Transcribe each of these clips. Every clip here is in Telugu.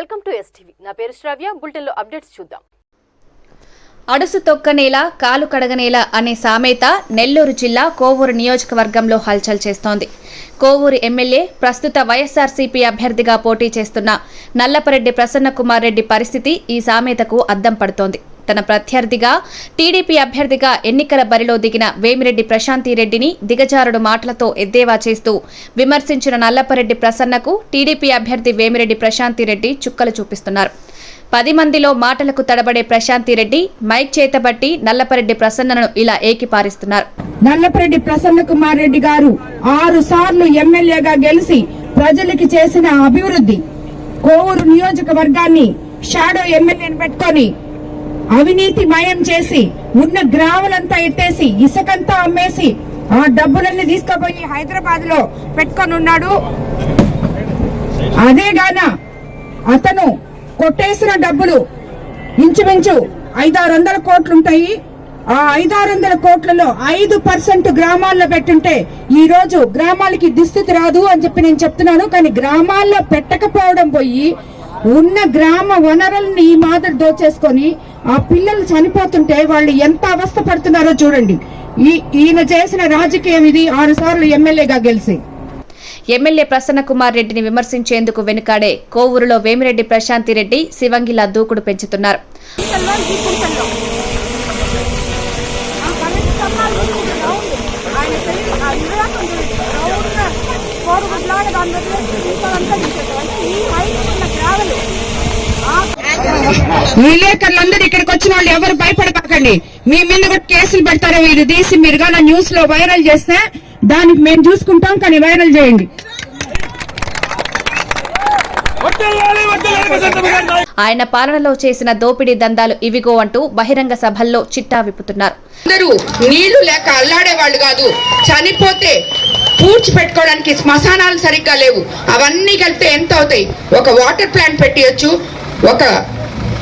వెల్కమ్ టు ఎస్టీవీ నా పేరు శ్రావ్య బులెటిన్లో అప్డేట్స్ చూద్దాం. అడుసు తొక్కనేల కాలు కడగనేల అనే సామెత నెల్లూరు జిల్లా కోవూరు నియోజకవర్గంలో హల్చల్ చేస్తోంది. కోవూరు ఎమ్మెల్యే ప్రస్తుత వైఎస్ఆర్సీపీ అభ్యర్థిగా పోటీ చేస్తున్న నల్లపరెడ్డి ప్రసన్నకుమార్ రెడ్డి పరిస్థితి ఈ సామెతకు అద్దం పడుతోంది. తన ప్రత్యర్థిగా టీడీపీ అభ్యర్థిగా ఎన్నికల బరిలో దిగిన వేమిరెడ్డి ప్రశాంతిరెడ్డిని దిగజారుడు మాటలతో ఎద్దేవా చేస్తూ విమర్శించిన నల్లపరెడ్డి ప్రసన్నకు టీడీపీ అభ్యర్థి వేమిరెడ్డి ప్రశాంతిరెడ్డి చుక్కలు చూపిస్తున్నారు. పది మందిలో మాటలకు తడబడే ప్రశాంతి రెడ్డి మైక్ చేతబట్టి నల్లపరెడ్డి ప్రసన్నను ఇలా ఏకిపారిస్తున్నారు. నల్లపరెడ్డి ప్రసన్న కుమార్ రెడ్డి గారు ఆరు సార్లు ఎమ్మెల్యేగా గెలిచి ప్రజలకి చేసిన అభివృద్ధి. కోవూరు నియోజకవర్గాన్ని షాడో ఎమ్మెల్యేని పెట్టుకొని అవినీతి మయం చేసి ఉన్న గ్రాములంతా ఎత్తేసి ఇసుకంతా అమ్మేసి ఆ డబ్బులన్నీ తీసుకుపోయి హైదరాబాద్లో పెట్టుకొని ఉన్నాడు అదే గాన అతను కొట్టేసిన డబ్బులు ఇంచుమించు ఐదారు వందల కోట్లు ఉంటాయి ఆ ఐదారు వందల కోట్లలో ఐదు పర్సెంట్ గ్రామాల్లో పెట్టుంటే ఈ రోజు గ్రామాలకి దుస్థితి రాదు అని చెప్పి నేను చెప్తున్నాను. కానీ గ్రామాల్లో పెట్టకపోవడం పోయి ఉన్న గ్రామ వనరుల్ని ఈ మాదిరి దోచేసుకొని ఆ పిల్లలు చనిపోతుంటే వాళ్ళు ఎంత అవస్థ పడుతున్నారో చూడండి. ఈ ఈయన చేసిన రాజకీయం ఇది ఆరు సార్లు ఎమ్మెల్యేగా గెలిచి. ఎమ్మెల్యే ప్రసన్నకుమార్ రెడ్డిని విమర్శించేందుకు వెనుకాడే కోవూరులో వేమిరెడ్డి ప్రశాంతి రెడ్డి శివంగిలా దూకుడు పెంచుతున్నారు. విలేకరులందరూ ఇక్కడికి వచ్చిన వాళ్ళు ఎవరు భయపడకండి మీ మీద కూడా కేసులు పెడతారు వీరు తీసి మీరు కానీ న్యూస్లో వైరల్ చేస్తే దానికి మేము చూసుకుంటాం కానీ వైరల్ చేయండి. ఆయన పాలనలో చేసిన దోపిడీ దందాలు ఇవిగో అంటూ బహిరంగ సభల్లో చిట్టా విప్పుతున్నారు. అందరూ నీళ్ళు లేక అల్లాడే వాళ్ళు కాదు చనిపోతే పూడ్చి పెట్టుకోవడానికి శ్మశానాలు సరిగ్గా లేవు. అవన్నీ కలిపితే ఎంత అవుతాయి? ఒక వాటర్ ప్లాంట్ పెట్టియొచ్చు ఒక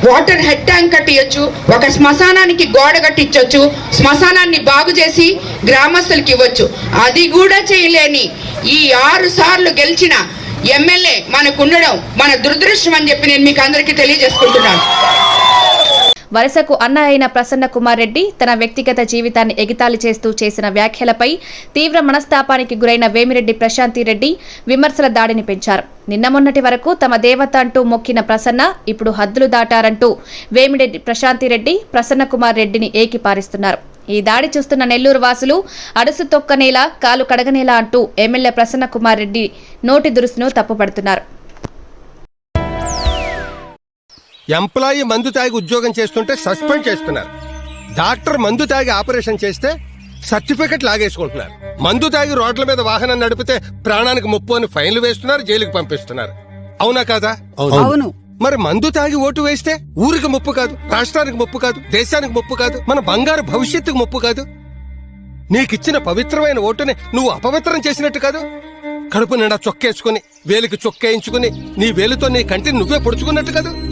వాటర్ హెడ్ ట్యాంక్ కట్టియచ్చు ఒక శ్మశానానికి గోడ కట్టించవచ్చు శ్మశానాన్ని బాగు చేసి గ్రామస్తులకి ఇవ్వచ్చు. అది కూడా చేయలేని ఈ ఆరు సార్లు గెలిచిన ఎమ్మెల్యే మనకు ఉండడం మన దురదృష్టం అని చెప్పి నేను మీకు అందరికీ తెలియజేసుకుంటున్నాను. వరుసకు అన్న అయిన ప్రసన్న కుమార్ రెడ్డి తన వ్యక్తిగత జీవితాన్ని ఎగితాళి చేస్తూ చేసిన వ్యాఖ్యలపై తీవ్ర మనస్తాపానికి గురైన వేమిరెడ్డి ప్రశాంతి రెడ్డి విమర్శల దాడిని పెంచారు. నిన్న మొన్నటి వరకు తమ దేవత అంటూ మొక్కిన ప్రసన్న ఇప్పుడు హద్దులు దాటారంటూ వేమిరెడ్డి ప్రశాంతి రెడ్డి ప్రసన్న కుమార్ రెడ్డిని ఏకిపారిస్తున్నారు ఈ దాడి చూస్తున్న నెల్లూరు వాసులు అడుసు తొక్కనేలా కాలు కడగనేలా అంటూ ఎమ్మెల్యే ప్రసన్న కుమార్ రెడ్డి నోటి దురుసును తప్పుపడుతున్నారు. ఎంప్లాయీ మందు తాగి ఉద్యోగం చేస్తుంటే సస్పెండ్ చేస్తున్నారు. డాక్టర్ మందు తాగి ఆపరేషన్ చేస్తే సర్టిఫికెట్ లాగేసుకుంటున్నారు. మందు తాగి రోడ్ల మీద వాహనం నడిపితే ప్రాణానికి ముప్పు అని ఫైన్లు వేస్తున్నారు జైలుకి పంపిస్తున్నారు. అవునా కాదా? అవును. మరి మందు తాగి ఓటు వేస్తే ఊరికి ముప్పు కాదు రాష్ట్రానికి ముప్పు కాదు దేశానికి ముప్పు కాదు మన బంగారు భవిష్యత్తుకు ముప్పు కాదు. నీకిచ్చిన పవిత్రమైన ఓటుని నువ్వు అపవిత్రం చేసినట్టు కాదు. కడుపు నిండా చొక్కేసుకుని వేలికి చొక్కేయించుకుని నీ వేలుతో నీ కంటిని నువ్వే పొడుచుకున్నట్టు కాదు.